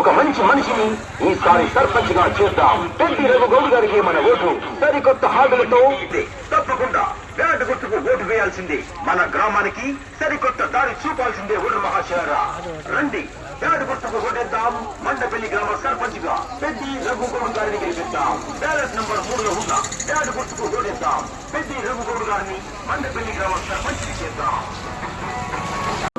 ఒక మంచి మనిషిని ఈసారి సర్పంచ్గా చేద్దాం. పెద్ది రఘు గౌడ్ గారికి మన ఓటు. సరికొత్త హామీలతో తప్పకుండా బ్యాట్ గుర్తుకు ఓటు వేయాల్సిందే. మన గ్రామానికి సరికొత్త దారి చూపాల్సిందే ఊరు మహాశయరా రండి బ్యాట్ గుర్తుకు ఓటేద్దాం. మండపల్లి గ్రామ సర్పంచ్గా పెద్ది రఘు గౌడ్ గారిని గెలిపిద్దాం. బ్యాలెట్ నంబర్ మూడులో ఉన్న బ్యాట్ గుర్తుకు ఓటేద్దాం. పెద్ది రఘు గౌడ్ గారిని మండపల్లి గ్రామ సర్పంచ్ చేద్దాం.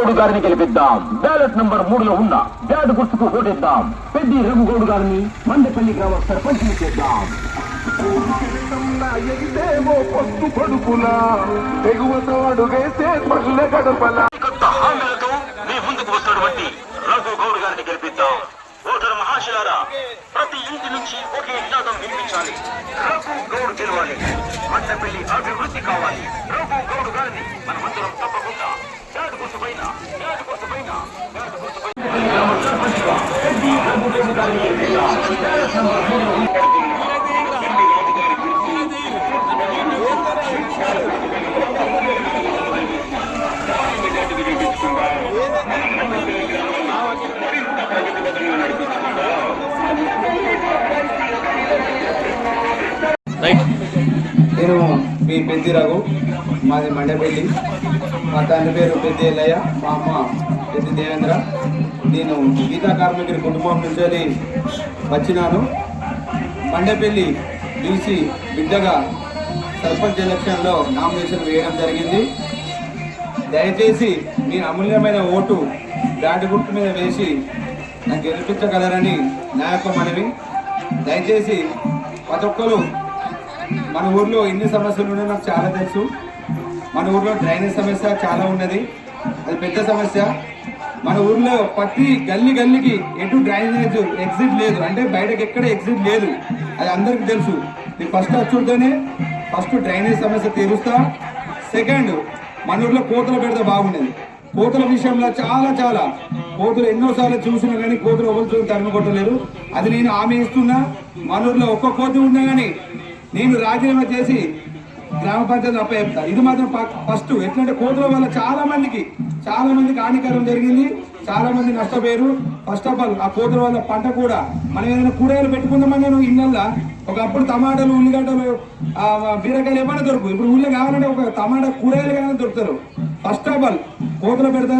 గౌడ్ గారిని గెలిపిద్దాం. బ్యాలెట్ నంబర్ మూడులో ఉన్న బ్యాట్ గుర్తుకు ఓటేద్దాం. పెద్ది రఘుగౌడ్ గారిని మండపల్లి గ్రామ సర్పంచ్ చేద్దాం. ఎగితేమో పొత్తు పడుకులా ఎగువతో అడుగేసే పల్లె గడపల కొత్త హామీలతో మీ ముందుకు వస్తున్నటువంటి రఘు గౌడ్ గారిని గెలిపిద్దాం. ఓటర్ మహాశిలారా ప్రతి ఇంటి నుంచి ఒకే నినాదం వినిపించాలి. రఘు గౌడ్ గెలవాలి. మండపల్లి అభివృద్ధి కావాలి రఘు గౌడ్ గారిని మనమందరం తప్పకుండా బ్యాట్ గుర్తు పైన బ్యాట్ గుర్తు పైన బ్యాట్ గుర్తు పైన పెద్ది రఘు మాది మండపల్లి మా తండ్రి పేరు పెద్ది ఎల్లయ్య మా అమ్మ పెద్ది దేవేంద్ర. నేను గీతా కార్మికుడి కుటుంబం నుంచి వచ్చినాను. మండపల్లి బీసీ బిడ్డగా సర్పంచ్ ఎలక్షన్లో నామినేషన్ వేయడం జరిగింది. దయచేసి మీ అమూల్యమైన ఓటు బ్యాట్ గుర్తు మీద వేసి నాకు గెలిపించగలరని నా యొక్క మనవి. దయచేసి ప్రతి ఒక్కరు మన ఊర్లో ఎన్ని సమస్యలు ఉన్నాయో నాకు చాలా తెలుసు. మన ఊర్లో డ్రైనేజ్ సమస్య చాలా ఉన్నది. అది పెద్ద సమస్య. మన ఊర్లో ప్రతి గల్లీ గల్లీకి ఎటు డ్రైనేజ్ ఎగ్జిట్ లేదు. అంటే బయటకు ఎక్కడ ఎగ్జిట్ లేదు. అది అందరికి తెలుసు. నేను ఫస్ట్ వచ్చుడితోనే ఫస్ట్ డ్రైనేజ్ సమస్య తీరుస్తా. సెకండ్ మన ఊర్లో కోతలు పెడితే బాగుండేది కోతుల విషయంలో చాలా చాలా. కోతులు ఎన్నోసార్లు చూసినా కానీ కోతులు ఒకరు తరిమి కొట్టలేరు అది నేను హామీ ఇస్తున్నా. మన ఊర్లో ఒక్క కోతి ఉన్నా కానీ నేను రాజీనామా చేసి గ్రామ పంచాయతీ అప్పచెప్తా ఇది మాత్రం ఫస్ట్ ఎట్లంటే కోతుల వల్ల చాలా మందికి చాలా మందికి హానికరం జరిగింది చాలా మంది నష్టపోయారు. ఫస్ట్ ఆఫ్ ఆల్ ఆ కోతుల వల్ల పంట కూడా మనం ఏదైనా కూరగాయలు పెట్టుకుందామని నేను ఇళ్ళల్లో ఒకప్పుడు టమాటాలు ఉల్లిగడ్డలు బీరకాయలు ఏమైనా దొరుకు ఇప్పుడు ఉల్లి కావాలంటే ఒక టమాటా కూరగాయలు కానీ దొరుకుతారు. ఫస్ట్ ఆఫ్ ఆల్ కోతులు పెడతా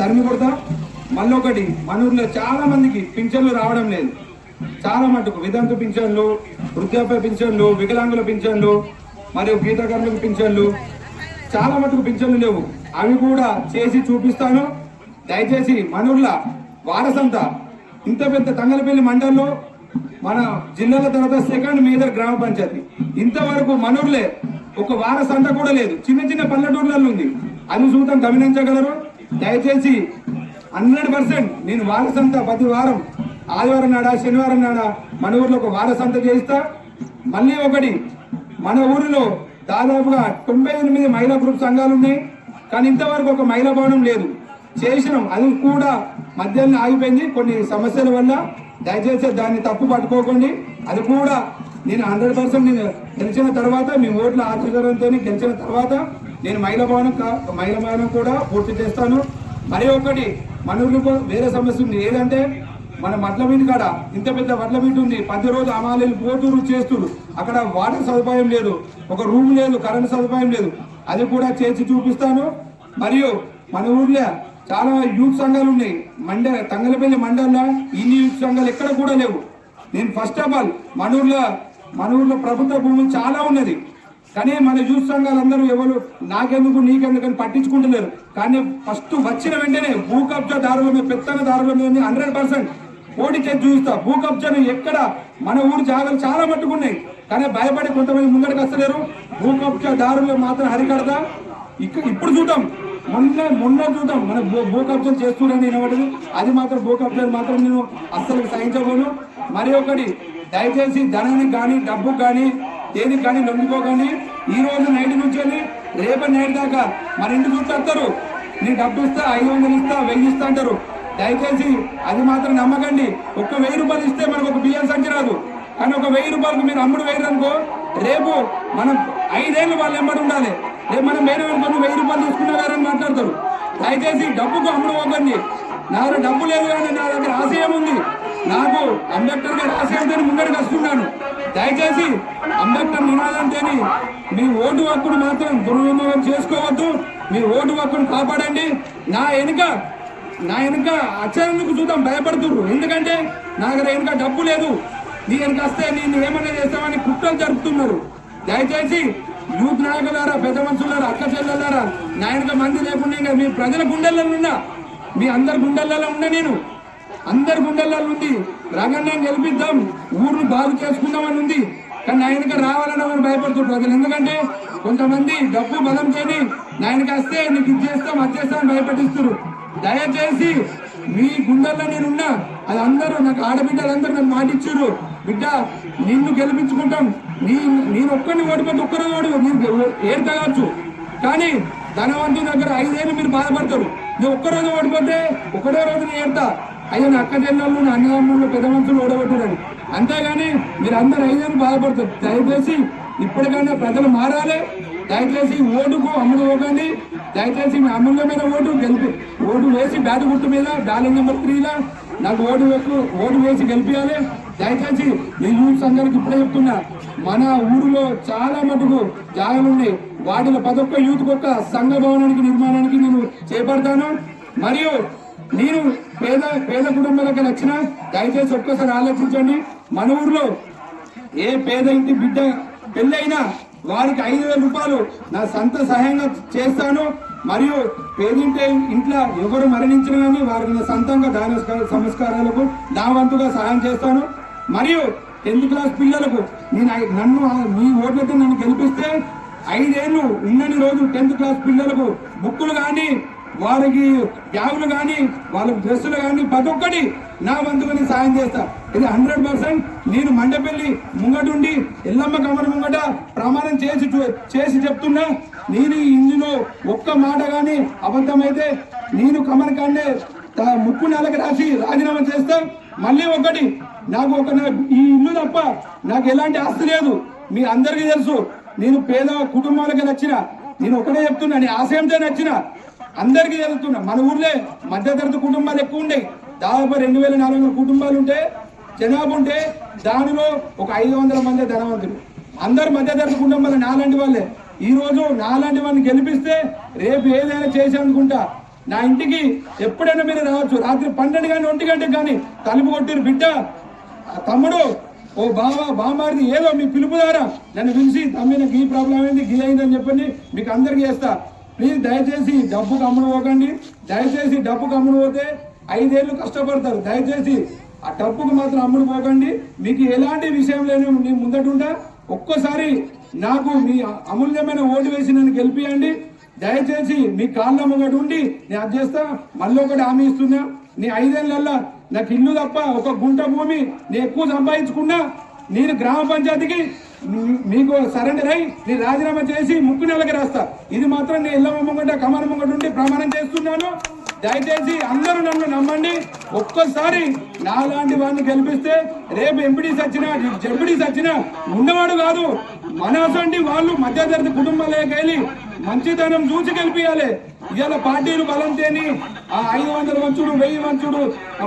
తరిమి కొడతా. మళ్ళీ ఒకటి మన ఊర్లో చాలా మందికి పింఛన్లు రావడం లేదు. చాలా మటుకు వితంతు పింఛన్లు వృద్ధాప్య పింఛన్లు వికలాంగుల పింఛన్లు మరియు గీతకారులకు పింఛన్లు. చాలా మటుకు పింఛన్లు లేవు. అవి కూడా చేసి చూపిస్తాను. దయచేసి మనూర్ల వారసంత ఇంత పెద్ద తంగలపల్లి మండలంలో మన జిల్లాల తర్వాత సెకండ్ మేజర్ గ్రామ పంచాయతీ. ఇంతవరకు మనూర్లే ఒక వారసంత కూడా లేదు. చిన్న చిన్న పల్లెటూర్లలో ఉంది. అది చూద్దాం గమనించగలరు. దయచేసి హండ్రెడ్ పర్సెంట్ నేను వారసంత ప్రతి వారం ఆదివారం నాడ శనివారం నాడ మన ఊర్లో ఒక వారసంత చేయిస్తా. మళ్ళీ ఒకటి మన ఊరిలో దాదాపుగా తొంభై ఎనిమిది మహిళా గ్రూప్ సంఘాలు ఉన్నాయి కానీ ఇంతవరకు ఒక మహిళా భవనం లేదు. చేసినాం. అది కూడా మధ్యాహ్నం ఆగిపోయింది కొన్ని సమస్యల వల్ల. దయచేసి దాన్ని తప్పు పట్టుకోకండి. అది కూడా నేను హండ్రెడ్ పర్సెంట్ నేను గెలిచిన తర్వాత మీ ఓట్ల ఆచరణతో గెలిచిన తర్వాత నేను మహిళా భవనం మహిళా భవనం కూడా పూర్తి చేస్తాను. మరి ఒకటి మన ఊర్లో వేరే సమస్య ఉంది. ఏదంటే మన మట్ల మీది కాడ ఇంత పెద్ద వడ్ల మీట ఉంది. పది రోజు అమాలీలు పోతురు చేస్తురు. అక్కడ వాటర్ సదుపాయం లేదు. ఒక రూమ్ లేదు కరెంట్ సదుపాయం లేదు. అది కూడా చేసి చూపిస్తాను. మరియు మన ఊర్లో చాలా యూత్ సంఘాలు ఉన్నాయి. మండ తంగలపల్లి మండలంలో ఇన్ని యూత్ సంఘాలు ఎక్కడ కూడా లేవు. నేను ఫస్ట్ ఆఫ్ ఆల్ మన ఊర్లో మన ఊర్లో ప్రభుత్వ భూమి చాలా ఉన్నది. కానీ మన యూత్ సంఘాలందరూ ఎవరు నాకెందుకు నీకెందుకు అని పట్టించుకుంటలేరు. కానీ ఫస్ట్ వచ్చిన వెంటనే భూ కబ్జా దారుల మీద పెత్తన దారుల మీద హండ్రెడ్ పర్సెంట్ పోటీ చేసి చూపిస్తా భూ కబ్జాను ఎక్కడ? మన ఊరు జాగాలు చాలా మట్టుకున్నాయి. కానీ భయపడి కొంతమంది ముంగడికి వస్తలేరు. భూ దారులు మాత్రం హరికడదా ఇప్పుడు చూద్దాం. మొన్న మొన్న చూద్దాం. మన భూ భూ కబ్జాలు వినబడదు అది మాత్రం భూ కబ్జాలు మాత్రం నేను అస్సలు సహించబోను. మరి ఒకటి దయచేసి ధనానికి కానీ డబ్బుకు కానీ దేనికి కానీ లొంగిపోకండి ఈ రోజు నైట్ నుంచి వెళ్ళి రేపటి నైట్ దాకా మరి ఇంటి చుట్టూ వస్తారు. నేను డబ్బు ఇస్తా ఐదు వందలు ఇస్తా వెయ్యి ఇస్తా అంటారు. దయచేసి అది మాత్రం నమ్మకండి. ఒక్క వెయ్యి రూపాయలు ఇస్తే మనకు ఒక బియ్యం సంచి రాదు. కానీ ఒక వెయ్యి రూపాయలకు మీరు అమ్ముడు వేయరు అనుకో రేపు మనం ఐదేళ్ళు వాళ్ళు ఎంబడి ఉండాలి. రేపు మనం వేరే వాళ్ళు వెయ్యి రూపాయలు తీసుకున్నాగారని మాట్లాడతారు. దయచేసి డబ్బుకు అమ్ముడు పోకండి. నా దగ్గర డబ్బు లేదు కానీ నా దగ్గర ఆశయం ఉంది. నాకు అంబేద్కర్ గారి ఆశయంతో ముందరికి వస్తున్నాను. దయచేసి అంబేద్కర్ నినాదంతో మీ ఓటు హక్కును మాత్రం దుర్వినియోగం చేసుకోవద్దు. మీ ఓటు హక్కును కాపాడండి. నా వెనుక నా వెనుక అచ్చేందుకు చూద్దాం భయపడుతురు ఎందుకంటే నా దగ్గర వెనుక డబ్బు లేదు. నీ వెనుక వస్తే నేను ఏమైనా చేస్తామని కుట్రలు జరుపుతున్నారు. దయచేసి యూత్ నాయకులారా పెద్ద మనుషులారా అక్క చెల్లెలారా నా వెనుక మంది లేకుండా మీ ప్రజల గుండెల్లో ఉన్నా మీ అందరి గుండెల్లో ఉన్నా నేను. అందరి గుండెల్లో ఉంది. రంగన్న గెలిపిద్దాం. ఊరిని బాగు చేసుకుందామని ఉంది. కానీ నా వెనుక రావాలని మనం భయపడుతున్నారు ప్రజలు. ఎందుకంటే కొంతమంది డబ్బు బలం చేయని నాయనకి వస్తే నీకు ఇది చేస్తాం అది చేస్తామని భయపెట్టిస్తారు దయచేసి మీ గుండెల్లో నేనున్నా అది అందరూ నాకు ఆడబిడ్డలందరూ నన్ను మాటిచ్చారు బిడ్డ నిన్ను గెలిపించుకుంటాం. నీ నేను ఒక్కడిని ఓడిపోతే ఒక్కరు ఓడి మీరు ఏడు తగవచ్చు కానీ ధనవంతుని దగ్గర ఐదేళ్ళు మీరు బాధపడతారు. నేను ఒక్కరోజు ఓడిపోతే ఒకటే రోజు నేను ఏడతా. అయ్యో నా అక్క చెల్లెళ్ళు నా అన్నదమ్ముళ్ళు పెద్ద మనుషులు ఓడగొట్టారని అంతేగాని మీరు అందరు ఐదేళ్ళు బాధపడతారు. దయచేసి ఇప్పటికైనా ప్రజలు మారాలి. దయచేసి ఓటుకు అమ్ముడు పోకండి. దయచేసి మీ అమూల్యమైన ఓటు గెలిపి ఓటు వేసి బ్యాట్ గుర్తు మీద బ్యాలెట్ నెంబర్ త్రీలా నాకు ఓటు వేసు ఓటు వేసి గెలిపించాలి దయచేసి నేను యూత్ సంఘానికి ఇప్పుడే చెప్తున్నా మన ఊరిలో చాలా మటుకు జాగాలు ఉన్నాయి. వాటిలో ప్రతి ఒక్క యూత్ ఒక్క సంఘ భవనానికి నిర్మాణానికి నేను చేపడతాను. మరియు నేను పేద పేద కుటుంబాలకు వచ్చిన దయచేసి ఒక్కసారి ఆలోచించండి. మన ఊర్లో ఏ పేద ఇంటి బిడ్డ పెళ్ళైనా వారికి ఐదు వేల రూపాయలు నా సొంత సహాయంగా చేస్తాను. మరియు పేదింటే ఇంట్లో ఎవరు మరణించిన కానీ వారికి నా సొంతంగా దాన సంస్కారాలకు నా వంతుగా సహాయం చేస్తాను. మరియు టెన్త్ క్లాస్ పిల్లలకు నేను నన్ను మీ ఓట్లతో నన్ను గెలిపిస్తే ఐదేళ్ళు ఉన్నన్ని రోజు టెన్త్ క్లాస్ పిల్లలకు బుక్కులు కానీ వారికి బ్యాగులు కానీ వాళ్ళకి డ్రెస్సులు కానీ ప్రతి ఒక్కటి నా వంతుగా సాయం చేస్తా. ఇది హండ్రెడ్ పర్సెంట్ నేను మండపల్లి ముంగటుండి ఎల్లమ్మ కమర ముంగట ప్రమాణం చేసి చేసి చెప్తున్నా. నేను ఇందులో ఒక్క మాట కానీ అబద్ధమైతే నేను కమర కాండే ముక్కు నెలకి రాసి రాజీనామా చేస్తా. మళ్ళీ ఒకటి నాకు ఒక ఈ ఇల్లు తప్ప నాకు ఎలాంటి ఆస్తి లేదు. మీ అందరికీ తెలుసు నేను పేద కుటుంబాలకి నచ్చిన నేను ఒకటే చెప్తున్నా నీ ఆశయంతో నచ్చిన అందరికీ జరుగుతున్నాయి మన ఊర్లే మధ్యతరగతి కుటుంబాలు ఎక్కువ ఉన్నాయి దాదాపు రెండు వేల నాలుగు వందల కుటుంబాలు ఉంటే జనాభా ఉంటే దానిలో ఒక ఐదు వందల మంది ధనవంతులు. అందరు మధ్యతరగతి కుటుంబాలు నాలాంటి వాళ్ళే. ఈ రోజు నాలాంటి వాళ్ళని గెలిపిస్తే రేపు ఏదైనా చేశానుకుంటా నా ఇంటికి ఎప్పుడైనా మీరు రావచ్చు. రాత్రి పన్నెండు కానీ ఒంటి గంటకి కానీ తలుపు కొట్టిరు బిడ్డ తమ్ముడు ఓ బావ బామారిది ఏదో మీ పిలుపు ద్వారా నన్ను పిలిచి తమ్మి నాకు ఈ ప్రాబ్లం అయింది గీ అయిందని చెప్పండి మీకు అందరికీ చేస్తా. ప్లీజ్ దయచేసి డబ్బు కమ్ముడు పోకండి. దయచేసి డబ్బు కమ్ముడు పోతే ఐదేళ్ళు కష్టపడతారు. దయచేసి ఆ డబ్బుకు మాత్రం అమ్ముడు పోకండి. మీకు ఎలాంటి విషయం లేని నేను ముందటుంటా ఒక్కసారి నాకు మీ అమూల్యమైన ఓటు వేసి నన్ను గెలిపియండి. దయచేసి మీ కాళ్ళ ఒకటి ఉండి నేను అది చేస్తా. మళ్ళీ ఒకటి హామీ ఇస్తున్నా. నీ ఐదేళ్ళల్లా నాకు ఇల్లు తప్ప ఒక గుంట భూమి నేను ఎక్కువ సంపాదించుకున్నా. నేను గ్రామ పంచాయతీకి మీకు సరెండర్ అయి నేను రాజీనామా చేసి ముక్కు నెలకి రాస్తా. ఇది మాత్రం నేను ఇళ్ళ ముంగట కమల ముంగట ఉండి ప్రమాణం చేస్తున్నాను. దయచేసి అందరూ నన్ను నమ్మండి. ఒక్కసారి నాలాంటి వాడిని గెలిపిస్తే రేపు ఎంపీడీస్ వచ్చినా జడ్పీడీస్ వచ్చినా ఉన్నవాడు కాదు. మనసండి వాళ్ళు మధ్యతరగతి కుటుంబాలకి వెళ్ళి మంచితనం చూసి గెలిపియాలి. ఇవాళ పార్టీలు బలం తేని ఆ ఐదు వందల మంచుడు వెయ్యి మంచుడు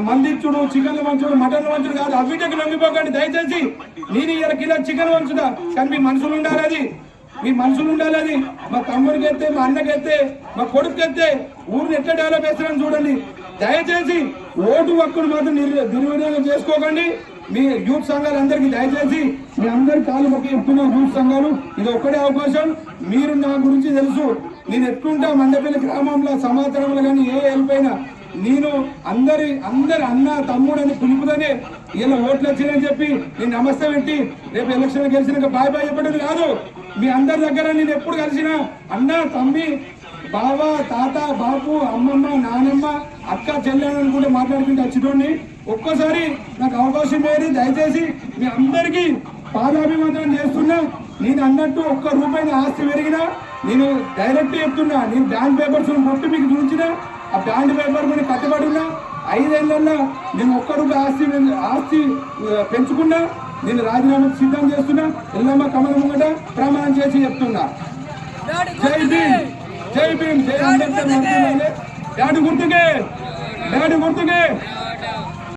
మందిచ్చుడు చికెన్ మంచుడు మటన్ మంచుడు కాదు అవిటకి నమ్మిపోకండి. దయచేసి నేను ఇవాళ కిలో చికెన్ వంచుదా కానీ మీ మనుషులు ఉండాలి అది. మీ మనుషులు ఉండాలి అది. మా తమ్ముడికి ఎత్తే మా అన్నకి ఎత్తే మా కొడుకు ఎత్తే ఊరిని ఎట్లా డెవలప్ చేస్తారని చూడండి. దయచేసి ఓటు హక్కును మాత్రం దుర్వినియోగం చేసుకోకండి. మీ యూత్ సంఘాలు అందరికీ దయచేసి మీ అందరి కాలు మొక్కి చెప్తున్నా యూత్ సంఘాలు. ఇది ఒక్కడే అవకాశం. మీరు నా గురించి తెలుసు. నేను ఎట్లుంటా మండపల్లి గ్రామంలో సమాచారంలో కానీ ఏ హెల్ప్ అయినా నేను అందరి అందరి అన్న తమ్ముడు అని పిలుపుదనే ఇలా ఓట్లు వచ్చిందని చెప్పి నేను నమస్తే పెట్టి రేపు ఎలక్షన్ గెలిచినాక బాయ్ బాయ్ చెప్పడం కాదు. మీ అందరి దగ్గర నేను ఎప్పుడు కలిసినా అన్న తమ్మి బావ తాత బాపు అమ్మమ్మ నానమ్మ అక్క చెల్లెని కూడా మాట్లాడుకుంటే వచ్చిటోడిని ఒక్కసారి నాకు అవకాశం ఏది? దయచేసి మీ అందరికీ పాదాభివందనం చేస్తున్నా. నేను అన్నట్టు ఒక్క రూపాయి ఆస్తి పెరిగినా నేను డైరెక్ట్ చెప్తున్నా నేను బ్యాంక్ పేపర్స్ మొత్తం మీకు చూపించిన ఆ బ్యాంక్ పేపర్ కూడా కట్టబడి ఉన్నా ఐదేళ్ళలో నేను ఒక్క రూపాయి ఆస్తి ఆస్తి పెంచుకున్నా నేను రాజీనామా సిద్ధం చేస్తున్నా ఎల్లమ్మ కమల ముంగట ప్రమాణం చేసి చెప్తున్నా. జై భీమ్ జై భీమ్ జై అంబేద్కర్. బ్యాటు గుర్తుకే బ్యాటు గుర్తుకే.